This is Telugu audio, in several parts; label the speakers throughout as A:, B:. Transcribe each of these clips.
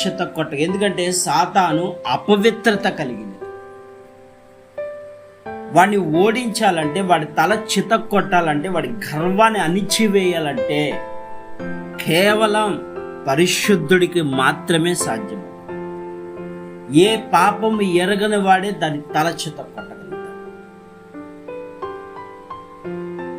A: చిత కొట్ట ఎందుకంటే సాతాను అపవిత్రత కలిగింది వాడిని ఓడించాలంటే వాడి తల చిత కొట్టాలంటే వాడి గర్వాన్ని అణిచివేయాలంటే కేవలం పరిశుద్ధుడికి మాత్రమే సాధ్యం. ఏ పాపం ఎరగని వాడే దాని తల చిత కొట్టగలుగుతాడు.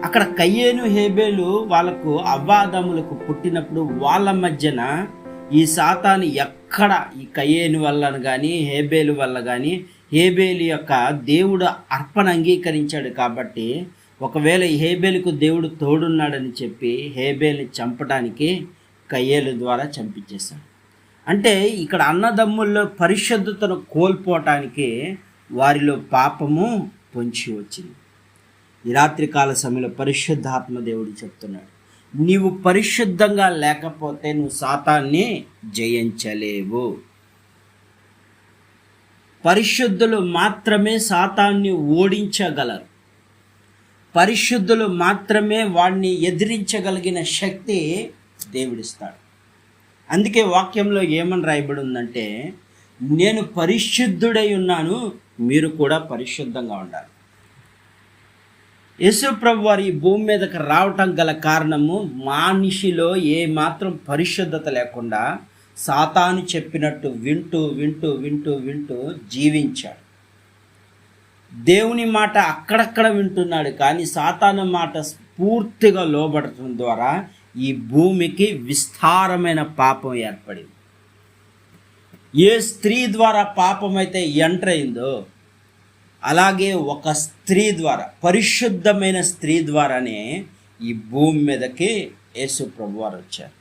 A: అక్కడ కయ్యేను హేబేలు వాళ్ళకు అవాదములకు పుట్టినప్పుడు వాళ్ళ మధ్యన ఈ సాతాను ఎక్కడ ఈ కయ్యేను వల్ల కానీ హేబేలు వల్ల కానీ హేబేలు యొక్క దేవుడు అర్పణ అంగీకరించాడు కాబట్టి ఒకవేళ హేబేలుకు దేవుడు తోడున్నాడని చెప్పి హేబేల్ని చంపడానికి కయ్యేలు ద్వారా చంపించేశాడు. అంటే ఇక్కడ అన్నదమ్ముల్లో పరిశుద్ధతను కోల్పోవటానికి వారిలో పాపము పొంచి వచ్చింది. ఈ రాత్రికాల సమయంలో పరిశుద్ధాత్మ దేవుడు చెప్తున్నాడు. నీవు పరిశుద్ధంగా లేకపోతే నువ్వు సాతాన్ని జయించలేవు. పరిశుద్ధులు మాత్రమే సాతాన్ని ఓడించగలరు. పరిశుద్ధులు మాత్రమే వాడిని ఎదిరించగలిగిన శక్తి దేవుడిస్తాడు. అందుకే వాక్యంలో ఏమని రాయబడి ఉందంటే నేను పరిశుద్ధుడై ఉన్నాను మీరు కూడా పరిశుద్ధంగా ఉండాలి. యేసుప్రభు వారు ఈ భూమి మీదకి రావటం గల కారణము మనిషిలో ఏ మాత్రం పరిశుద్ధత లేకుండా సాతాను చెప్పినట్టు వింటూ వింటూ వింటూ వింటూ జీవించాడు. దేవుని మాట అక్కడక్కడ వింటున్నాడు కానీ సాతాను మాట పూర్తిగా లోబడటం ద్వారా ఈ భూమికి విస్తారమైన పాపం ఏర్పడింది. ఏ స్త్రీ ద్వారా పాపం అయితే ఎంటర్ అయిందో అలాగే ఒక స్త్రీ ద్వారా పరిశుద్ధమైన స్త్రీ ద్వారానే ఈ భూమి మీదకి యేసు ప్రభు వారు వచ్చారు.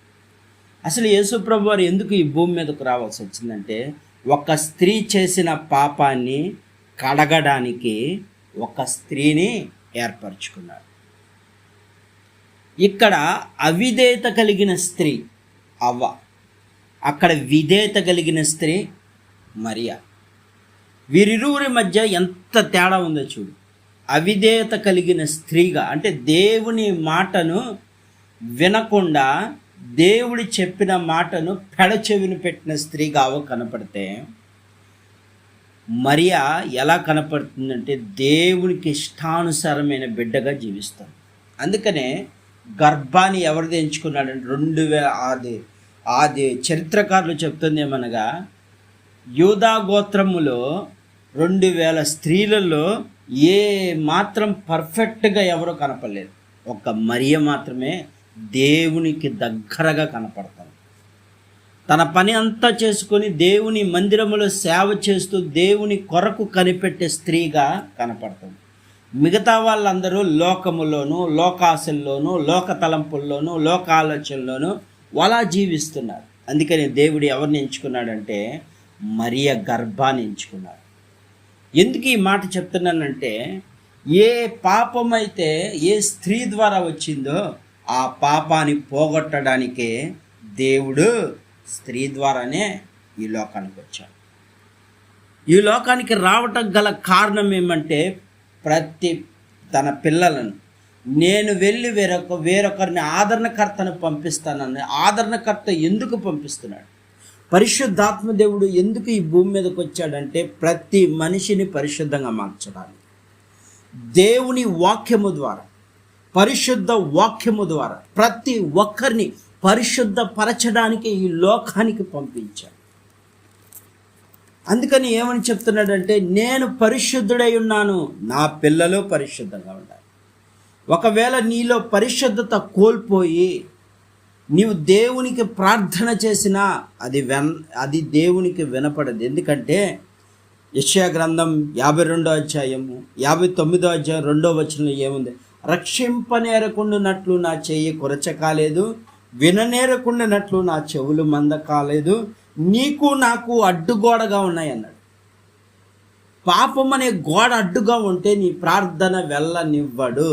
A: అసలు యేసు ప్రభు వారు ఎందుకు ఈ భూమి మీదకు రావాల్సి వచ్చిందంటే ఒక స్త్రీ చేసిన పాపాన్ని కడగడానికి ఒక స్త్రీని ఏర్పరచుకున్నాడు. ఇక్కడ అవిధేయత కలిగిన స్త్రీ అవ్వ అక్కడ విధేయత కలిగిన స్త్రీ మరియా. వీరిరువురి మధ్య ఎంత తేడా ఉందో చూడు. అవిధేయత కలిగిన స్త్రీగా అంటే దేవుని మాటను వినకుండా దేవుడి చెప్పిన మాటను పెడచెవిని పెట్టిన స్త్రీగా అవ కనపడితే మరియా ఎలా కనపడుతుందంటే దేవునికి ఇష్టానుసారమైన బిడ్డగా జీవిస్తాం అందుకనే గర్భాన్ని ఎవరిది ఎంచుకున్నాడంటే రెండు వేల ఆది ఆది చరిత్రకారులు చెప్తుంది ఏమనగా యూదా గోత్రములో రెండు వేల స్త్రీలలో ఏ మాత్రం పర్ఫెక్ట్గా ఎవరో కనపడలేదు. ఒక మరియ మాత్రమే దేవునికి దగ్గరగా కనపడతారు తన పని అంతా చేసుకొని దేవుని మందిరములో సేవ చేస్తూ దేవుని కొరకు కనిపెట్టే స్త్రీగా కనపడతాం మిగతా వాళ్ళందరూ లోకములోను లోకాశల్లోనూ లోక తలంపుల్లోనూ లోక ఆలోచనలోనూ అలా జీవిస్తున్నారు. అందుకని దేవుడు ఎవరిని ఎంచుకున్నాడంటే మరియ గర్భాన్ని ఎంచుకున్నాడు. ఎందుకు ఈ మాట చెప్తున్నానంటే ఏ పాపం అయితే ఏ స్త్రీ ద్వారా వచ్చిందో ఆ పాపాన్ని పోగొట్టడానికే దేవుడు స్త్రీ ద్వారానే ఈ లోకానికి వచ్చాడు. ఈ లోకానికి రావటం గల కారణం ఏమంటే ప్రతి తన పిల్లలను నేను వెళ్ళి వేరొక వేరొకరిని ఆదరణకర్తను పంపిస్తానని ఆదరణకర్త ఎందుకు పంపిస్తున్నాడు? పరిశుద్ధాత్మ దేవుడు ఎందుకు ఈ భూమి మీదకి వచ్చాడంటే ప్రతి మనిషిని పరిశుద్ధంగా మార్చడానికి. దేవుని వాక్యము ద్వారా పరిశుద్ధ వాక్యము ద్వారా ప్రతి ఒక్కరిని పరిశుద్ధపరచడానికి ఈ లోకానికి పంపించాడు. అందుకని ఏమని చెప్తున్నాడంటే నేను పరిశుద్ధుడై ఉన్నాను నా పిల్లలు పరిశుద్ధంగా ఉండాలి. ఒకవేళ నీలో పరిశుద్ధత కోల్పోయి నీవు దేవునికి ప్రార్థన చేసినా అది వెన్ అది దేవునికి వినపడదు. ఎందుకంటే యశ్యా గ్రంథం యాభై రెండో అధ్యాయము యాభై తొమ్మిదో అధ్యాయం రెండో వచనంలో ఏముంది? రక్షింపనేరకుండానట్లు నా చెయ్యి కొరచ కాలేదు విననేరకుండానట్లు నా చెవులు మంద కాలేదు నీకు నాకు అడ్డుగోడగా ఉన్నాయి అన్నాడు పాపం అనే గోడ అడ్డుగా ఉంటే నీ ప్రార్థన వెళ్ళనివ్వడు.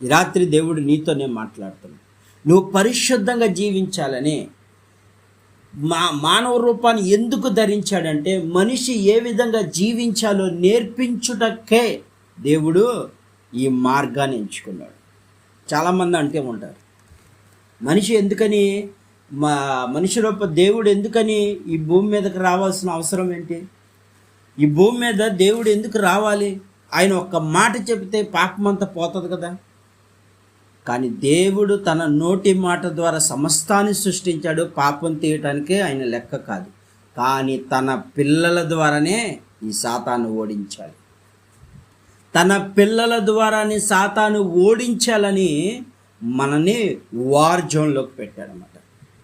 A: ఈ రాత్రి దేవుడు నీతోనే మాట్లాడుతున్నాడు నువ్వు పరిశుద్ధంగా జీవించాలని మా మానవ రూపాన్ని ఎందుకు ధరించాడంటే మనిషి ఏ విధంగా జీవించాలో నేర్పించుటకే దేవుడు ఈ మార్గాన్ని ఎంచుకున్నాడు. చాలామంది అంటే ఉంటారు మనిషి ఎందుకని మా మనిషి రూప దేవుడు ఎందుకని ఈ భూమి మీదకి రావాల్సిన అవసరం ఏంటి? ఈ భూమి మీద దేవుడు ఎందుకు రావాలి? ఆయన ఒక్క మాట చెబితే పాపమంతా పోతుంది కదా. కానీ దేవుడు తన నోటి మాట ద్వారా సమస్తాన్ని సృష్టించాడు. పాపం తీయటానికే ఆయన లెక్క కాదు. కానీ తన పిల్లల ద్వారానే ఈ సాతాను ఓడించాలి తన పిల్లల ద్వారానే సాతాను ఓడించాలని మనని వార్ జోన్లోకి పెట్టాడనమాట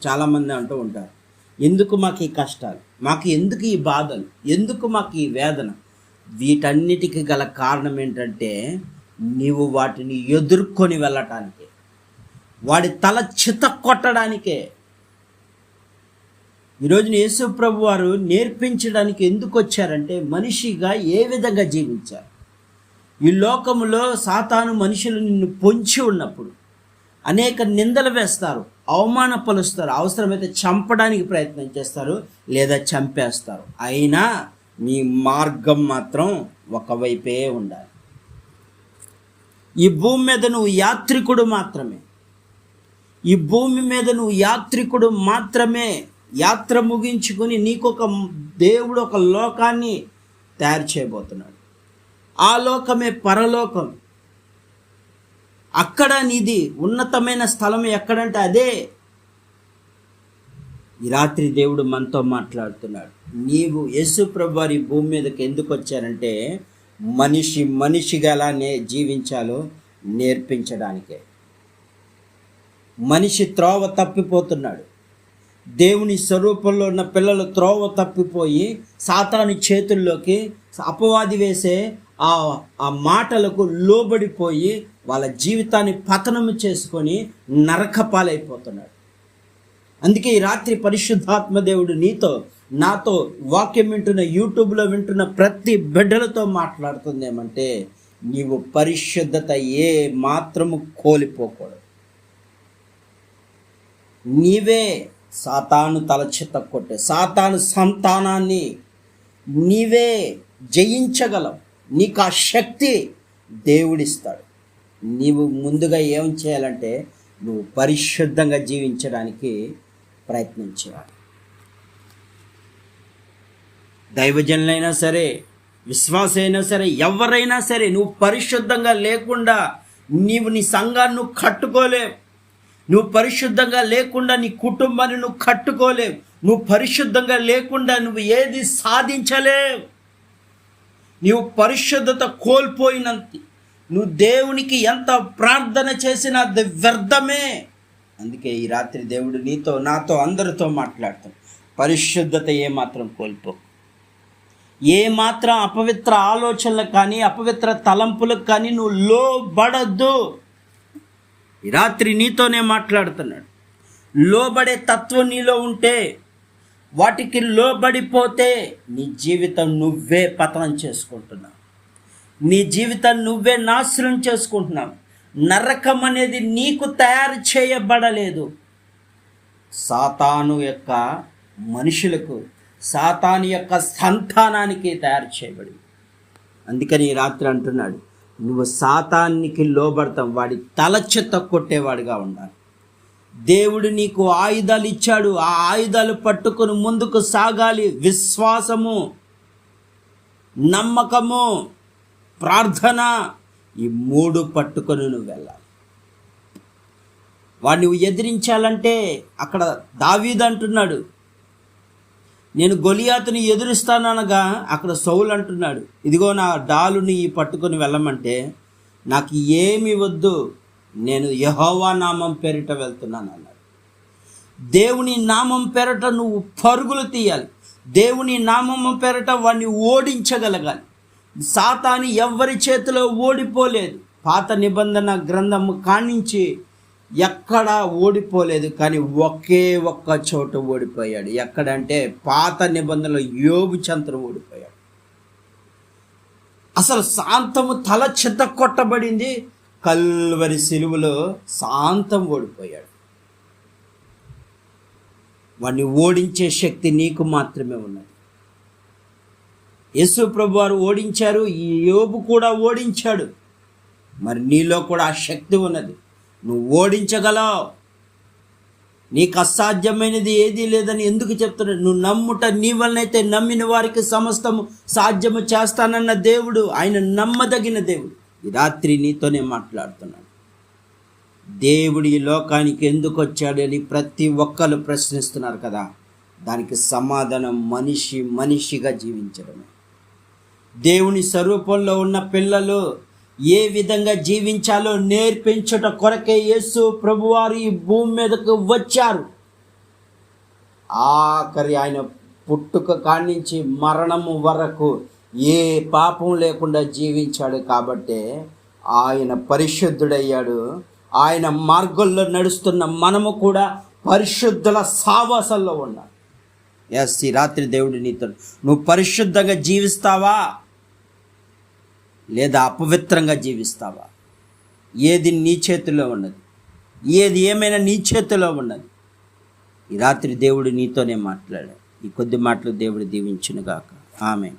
A: చాలామంది అంటూ ఉంటారు ఎందుకు మాకు ఈ కష్టాలు? మాకు ఎందుకు ఈ బాధలు? ఎందుకు మాకు ఈ వేదన? వీటన్నిటికీ గల కారణం ఏంటంటే నీవు వాటిని ఎదుర్కొని వెళ్ళటానికి. వాడి తల చిత కొట్టడానికే. ఈరోజు యేసు ప్రభు వారు నేర్పించడానికి ఎందుకు వచ్చారంటే మనిషిగా ఏ విధంగా జీవించారు? ఈ లోకములో సాతాను మనుషులు నిన్ను పొంచి ఉన్నప్పుడు అనేక నిందలు వేస్తారు అవమాన పలుస్తారు అవసరమైతే చంపడానికి ప్రయత్నం చేస్తారు లేదా చంపేస్తారు. అయినా మీ మార్గం మాత్రం ఒకవైపే ఉండాలి. ఈ భూమి మీద నువ్వు యాత్రికుడు మాత్రమే. ఈ భూమి మీద నువ్వు యాత్రికుడు మాత్రమే. యాత్ర ముగించుకొని నీకొక దేవుడు ఒక లోకాన్ని తయారు చేయబోతున్నాడు. ఆ లోకమే పరలోకం. అక్కడ నీది ఉన్నతమైన స్థలం ఎక్కడంటే అదే. ఈ రాత్రి దేవుడు మనతో మాట్లాడుతున్నాడు. నీవు యేసు ప్రభు వారి భూమి మీదకి ఎందుకు వచ్చారంటే మనిషి మనిషిగా ఎలా నే జీవించాలో నేర్పించడానికే. మనిషి త్రోవ తప్పిపోతున్నాడు. దేవుని స్వరూపంలో ఉన్న పిల్లలు త్రోవ తప్పిపోయి సాతాను చేతుల్లోకి అపవాది వేసే ఆ ఆ మాటలకు లోబడిపోయి వాళ్ళ జీవితాన్ని పతనము చేసుకొని నరకపాలైపోతున్నాడు. అందుకే ఈ రాత్రి పరిశుద్ధాత్మ దేవుడు నీతో నాతో వాక్యం వింటున్న యూట్యూబ్లో వింటున్న ప్రతి బిడ్డలతో మాట్లాడుతుంది ఏమంటే నీవు పరిశుద్ధత ఏ మాత్రము కోల్పోకూడదు. నీవే సాతాను తలచిత కొట్టే సాతాను సంతానాన్ని నీవే జయించగలవు. నీకు ఆ శక్తి దేవుడిస్తాడు. నీవు ముందుగా ఏం చేయాలంటే నువ్వు పరిశుద్ధంగా జీవించడానికి ప్రయత్నం చేయాలి దైవజనులైనా సరే విశ్వాసైనా సరే ఎవరైనా సరే నువ్వు పరిశుద్ధంగా లేకుండా నీవు నీ సంఘాన్ని నువ్వు కట్టుకోలేవు. నువ్వు పరిశుద్ధంగా లేకుండా నీ కుటుంబాన్ని నువ్వు కట్టుకోలేవు. నువ్వు పరిశుద్ధంగా లేకుండా నువ్వు ఏది సాధించలేవు. నీవు పరిశుద్ధత కోల్పోయినంత నువ్వు దేవునికి ఎంత ప్రార్థన చేసినా అది వ్యర్థమే. అందుకే ఈ రాత్రి దేవుడు నీతో నాతో అందరితో మాట్లాడతాం. పరిశుద్ధత ఏమాత్రం కోల్పో ఏ మాత్రం అపవిత్ర ఆలోచనలకు కానీ అపవిత్ర తలంపులకు కానీ నువ్వు లోబడద్దు. ఈ రాత్రి నీతోనే మాట్లాడుతున్నాడు. లోబడే తత్వం నీలో ఉంటే వాటికి లోబడిపోతే నీ జీవితం నువ్వే పతనం చేసుకుంటున్నావు. నీ జీవితం నువ్వే నాశనం చేసుకుంటున్నావు. నరకం అనేది నీకు తయారు చేయబడలేదు. సాతాను యొక్క మనుషులకు సాతాని యొక్క సంతానానికి తయారు చేయబడింది అందుకని ఈ రాత్రి అంటున్నాడు నువ్వు సాతానికి లోబడతాం వాడి తలచెత్త కొట్టేవాడిగా ఉండాలి. దేవుడు నీకు ఆయుధాలు ఇచ్చాడు ఆ ఆయుధాలు పట్టుకొని ముందుకు సాగాలి. విశ్వాసము నమ్మకము ప్రార్థన ఈ మూడు పట్టుకొని నువ్వు వెళ్ళాలి. వాడిని ఎదిరించాలంటే అక్కడ దావీద్ అంటున్నాడు నేను గొలియాతుని ఎదురుస్తాననగా అక్కడ సౌలు అంటున్నాడు ఇదిగో నా డాలుని పట్టుకొని వెళ్ళమంటే నాకు ఏమి వద్దు నేను యహోవా నామం పేరిట వెళ్తున్నాను అన్నాడు. దేవుని నామం పేరట నువ్వు పరుగులు తీయాలి. దేవుని నామం పేరట వాడిని ఓడించగలగాలి. సాతాని ఎవ్వరి చేతిలో ఓడిపోలేదు. పాత నిబంధన గ్రంథము కానించి ఎక్కడా ఓడిపోలేదు కానీ ఒకే ఒక్క చోట ఓడిపోయాడు. ఎక్కడంటే పాత నిబంధనలో యోగు చంద్రం ఓడిపోయాడు. అసలు శాంతము తల చింత కొట్టబడింది కల్వరి సిలువలో శాంతం ఓడిపోయాడు. వాడిని ఓడించే శక్తి నీకు మాత్రమే ఉన్నది. యేసు ప్రభు వారు ఓడించారు ఈ యోబు కూడా ఓడించాడు. మరి నీలో కూడా ఆ శక్తి ఉన్నది. నువ్వు ఓడించగలవు. నీకు అసాధ్యమైనది ఏదీ లేదని ఎందుకు చెప్తున్నాడు నువ్వు నమ్ముట నీ వలనైతే నమ్మిన వారికి సమస్తము సాధ్యము చేస్తానన్న దేవుడు ఆయన నమ్మదగిన దేవుడు. ఈ రాత్రి నీతోనే మాట్లాడుతున్నాడు దేవుడు ఈ లోకానికి ఎందుకు వచ్చాడని ప్రతి ఒక్కరు ప్రశ్నిస్తున్నారు కదా. దానికి సమాధానం మనిషి మనిషిగా జీవించడమే. దేవుని స్వరూపంలో ఉన్న పిల్లలు ఏ విధంగా జీవించాలో నేర్పించుట కొరకే యేసు ప్రభువారు ఈ భూమి మీదకు వచ్చారు. ఆఖరి ఆయన పుట్టుక కానించి మరణము వరకు ఏ పాపం లేకుండా జీవించాడు కాబట్టే ఆయన పరిశుద్ధుడయ్యాడు. ఆయన మార్గంలో నడుస్తున్న మనము కూడా పరిశుద్ధుల సావాసంలో ఉన్నాం ఎస్ ఈ రాత్రి దేవుడి నీతో నువ్వు పరిశుద్ధంగా జీవిస్తావా? లేదా అపవిత్రంగా జీవిస్తావా? ఏది నీ చేతిలో ఉన్నది? ఏది ఏమైనా నీ చేతిలో ఉన్నది? ఈ రాత్రి దేవుడు నీతోనే మాట్లాడాడు. ఈ కొద్ది మాటలు దేవుడు దీవించునుగాక. ఆమె